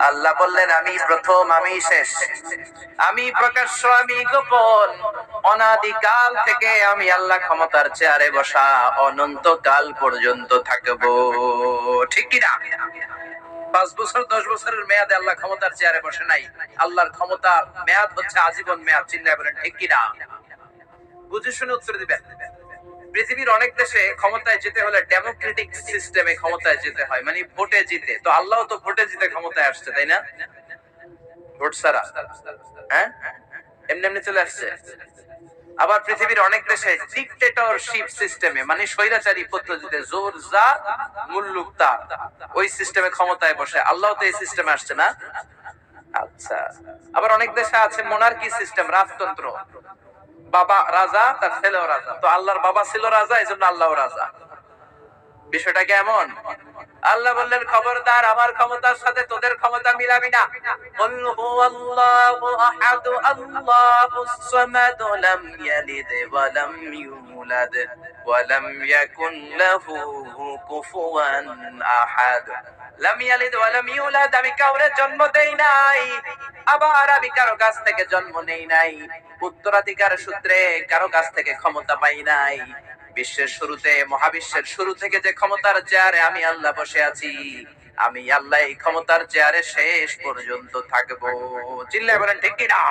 আল্লাহ বললেন, আমি প্রথম, আমি শেষ। আমি প্রকাশ্য, আমি গোপন। অনাদিকাল থেকে আমি আল্লাহ ক্ষমতার চেয়ারে বসা অনন্তকাল পর্যন্ত থাকব। ঠিক কিনা? পাঁচ বছর, দশ বছরের মেয়াদে আল্লাহ ক্ষমতার চেয়ারে বসে নাই। আল্লাহর ক্ষমতা মেয়াদ হচ্ছে আজীবন মেয়াদ চিন্তায় বলেন, ঠিক কিনা? বুঝে শুনে উত্তর দিবেন। পৃথিবীর অনেক দেশে ক্ষমতায় যেতে হলে ডেমোক্রেটিক সিস্টেমে ক্ষমতায় যেতে হয় মানে ভোটে জিতে। তো আল্লাহ তো ভোটে জিতে ক্ষমতায় আসছে, তাই না? ভোট ছাড়া। হ্যাঁ? এমনি এমনি চলে আসছে। আবার পৃথিবীর অনেক দেশে ডিকটেটরশিপ সিস্টেমে মানে স্বৈরাচারী পদ্ধতিতে জোর যা মুল্লুক ওই সিস্টেমে ক্ষমতায় বসে। আল্লাহ তো এই সিস্টেমে আসছে না? আচ্ছা। আবার অনেক দেশে আছে মোনার্কি সিস্টেম রাজতন্ত্র। বাবা রাজা, তার ছেলেও রাজা। তো আল্লাহর বাবা ছিল রাজা এই জন্য আল্লাহ রাজা। বিষয়টা কেমন? আল্লাহ বললেন, খবরদার, আমার ক্ষমতার সাথে তোদের ক্ষমতা মিলাবি না। বল হু ولم يكن له كفوا احد লাম ইয়ালিদ ওয়া লাম ইউলাদ আমি কাউরে জন্ম দেই নাই আবার আমি কারো কাছ থেকে জন্ম নেই নাই উত্তরাধিকার সূত্রে কারো কাছ থেকে ক্ষমতা পাই নাই বিশ্বের শুরুতে মহাবিশ্বের শুরু থেকে যে ক্ষমতার চেয়ারে আমি আল্লাহ বসে আছি আমি আল্লাহ এই ক্ষমতার চেয়ারে শেষ পর্যন্ত থাকবো চিল্লায় বলেন ঠিক কিনা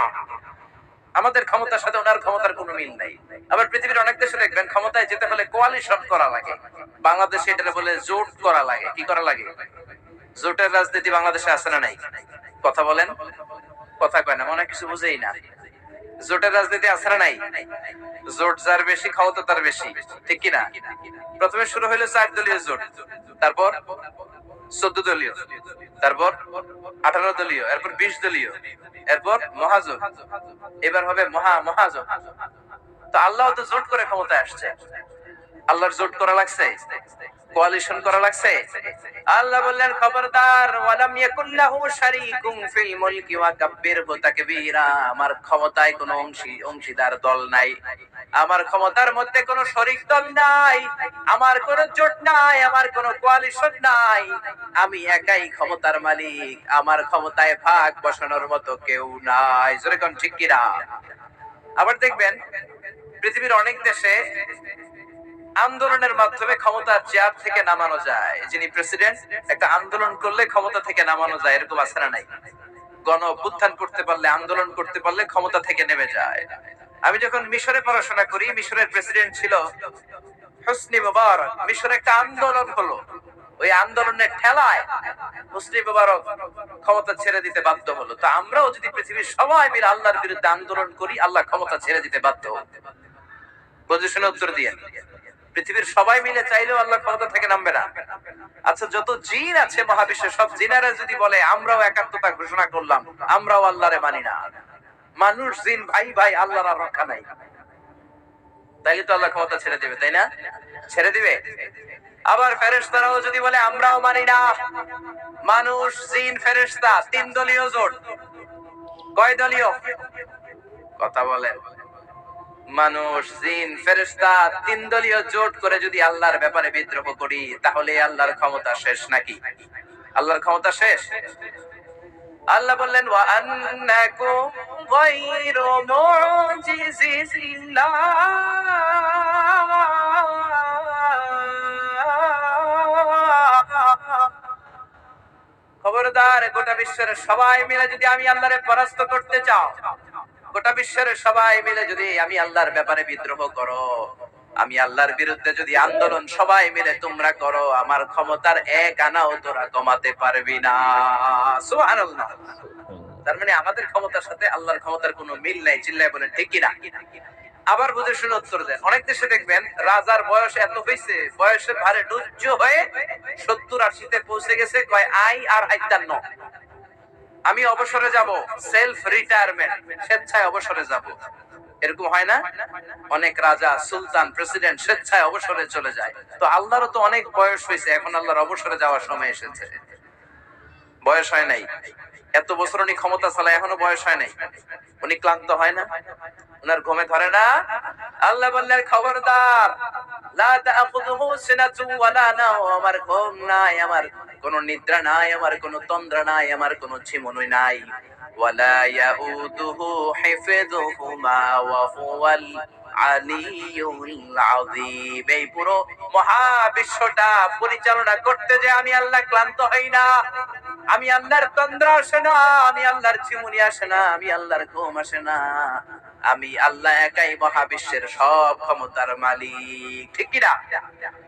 আমাদের ক্ষমতার সাথে ওনার ক্ষমতার কোনো মিল নাই। আবার পৃথিবীর অনেক দেশে দেখবেন, ক্ষমতায় যেতে হলে কোয়ালিশন করা লাগে। বাংলাদেশে এটা বলে জোট করা লাগে। কি করা লাগে? জোটের রাজনীতি বাংলাদেশে আছে না নাই? কথা বলেন। কথা কয় না, মনে কিছু বুঝেই না। জোটের রাজনীতি আছে না নাই? জোট যার বেশি ক্ষমতা তার বেশি। ঠিক কি না প্রথমে শুরু হলো চার দলীয় জোট। তারপর চোদ্দ দলীয়। তারপর আঠারো দলীয়। এরপর বিশ দলীয়। এরপর মহাজোট এবার হবে মহা মহাজোট তো আল্লাহ তো জোট করে ক্ষমতায় আসছে। আল্লাহর জোট করা লাগছে? কোয়ালিশন করা লাগছে? আল্লাহ বললেন, খবরদার, ওয়ালাম ইয়াকুল্লাহু শারীকুম ফিল মুলকি ওয়া কাব্বিরহু তাকবীরা আমার ক্ষমতায় কোনো অংশী, অংশীদার দল নাই। আমার ক্ষমতার মধ্যে কোনো শরিক দল নাই। আমার কোনো জোট নাই, আমার কোনো কোয়ালিশন নাই। আমি একাই ক্ষমতার মালিক। আমার ক্ষমতায় ভাগ বসানোর মতো কেউ নাই। জোরে কোন ঠিক কিনা? আবার দেখবেন, পৃথিবীর অনেক দেশে আন্দোলনের মাধ্যমে ক্ষমতার চেয়ার থেকে নামানো যায়। যিনি প্রেসিডেন্ট একটা আন্দোলন করলে ক্ষমতা থেকে নামানো যায়, এরকম আছে নাই? গণ অভ্যুত্থান করতে পারলে, আন্দোলন করতে পারলে ক্ষমতা থেকে নেমে যায়। আমি যখন মিশরে পড়াশোনা করি, মিশরের প্রেসিডেন্ট ছিল হোসনি মুবারক। মিশরে একটা আন্দোলন হলো। ওই আন্দোলনের ঠেলায় হোসনি মুবারক ক্ষমতা ছেড়ে দিতে বাধ্য হলো। তো আমরাও যদি পৃথিবীর সবাই মিলে আল্লাহর বিরুদ্ধে আন্দোলন করি, আল্লাহ ক্ষমতা ছেড়ে দিতে বাধ্য বুঝে শুনে উত্তর দিয়ে। পৃথিবীর সবাই মিলে চাইলেও আল্লাহ ক্ষমতা থেকে নামবে না। আচ্ছা যত জিন আছে মহাবিশ্বের, সব জিনারা যদি বলে, আমরাও একাত্মতা ঘোষণা করলাম, আমরাও আল্লাহরে মানি না। মানুষ, জিন, ভাই ভাই, আল্লাহর আর রক্ষা নাই। তাইলে তো আল্লাহ ক্ষমতা ছেড়ে দিবে, তাই না? ছেড়ে দিবে? আবার ফেরেশতারাও যদি বলে, আমরাও মানি না। মানুষ, জিন, ফেরেশতা, তিন দলীয় জোট। কয় দলীয়? কথা বলেন। মানুষ, জিন, ফেরেশতা তিন দলীয় জোট করে যদি আল্লাহর ব্যাপারে বিদ্রোহ করি, তাহলে আল্লাহর ক্ষমতা শেষ নাকি? আল্লাহর ক্ষমতা শেষ? আল্লাহ বললেন খবরদার, গোটা বিশ্বের সবাই মিলে যদি আমি আল্লাহরে পরাস্ত করতে চাও গোটা বিশ্বের সবাই মিলে যদি আমি আল্লাহর ব্যাপারে বিদ্রোহ করো, আমি আল্লাহর বিরুদ্ধে যদি আন্দোলন সবাই মিলে তোমরা করো, আমার ক্ষমতার এক আনাও তোরা কমাতে পারবি না। তার মানে আমাদের ক্ষমতার সাথে আল্লাহর ক্ষমতার কোনো মিল নাই, চিল্লায় বলেন, ঠিক কিনা? আবার বুঝে শুনে উত্তর দেন। অনেক দেশে দেখবেন, রাজার বয়স এত হয়েছে বয়সের ভারে ডুজ্জ হয়ে সত্তর আশিতে পৌঁছে গেছে, কয় আই আর আইতান্ন আমি অবসরে যাব সেলফ রিটায়ারমেন্ট স্বেচ্ছায় অবসরে যাব। এরকম হয় না? অনেক রাজা, সুলতান প্রেসিডেন্ট স্বেচ্ছায় অবসরে চলে যায়। তো আল্লাহরও তো অনেক বয়স হয়েছে, এখন আল্লাহর অবসরে যাওয়ার সময় এসেছে। বয়স হয় নাই? এত বছর উনি ক্ষমতা চালায়, এখনও বয়স হয় নাই? উনি ক্লান্ত হয় না? ওনার ঘুমে ধরে না? আল্লাহ বললেন, খবরদার, লা তাখুযুহু সিনাতু ওয়ালা নাও আমার ঘুম নাই, আমার কোনো নিদ্রা নাই, আমার কোনো তন্দ্রা নাই, আমার কোনো ঝিমুনি নাই। হিফযুহুমা ওয়া হুয়াল আলিয়ুল এই পুরো মহাবিশ্বটা পরিচালনা করতে যে আমি আল্লাহ ক্লান্ত হই না, আমি আল্লাহর তন্দ্রা আসে না, আমি আল্লাহর ঝিমুনি আসে না, আমি আল্লাহর ঘুম আসে না। আমি আল্লাহ একাই মহাবিশ্বের সব ক্ষমতার মালিক। ঠিক কিনা?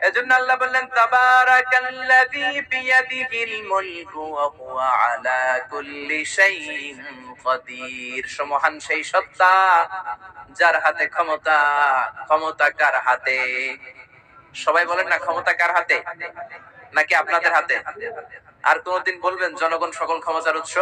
এজন্য আল্লাহ বললেন, তাবারাকাল্লাযী বিয়াদিহিল মুলকু ওয়া হুয়া আলা কুল্লি শাইইন কাদির সমহান সেই সত্তা, যার হাতে ক্ষমতা ক্ষমতা কার হাতে? সবাই বলেন না, ক্ষমতা কার হাতে? নাকি আপনাদের হাতে? আর কোনদিন বলবেন, জনগণ সকল ক্ষমতার উৎস?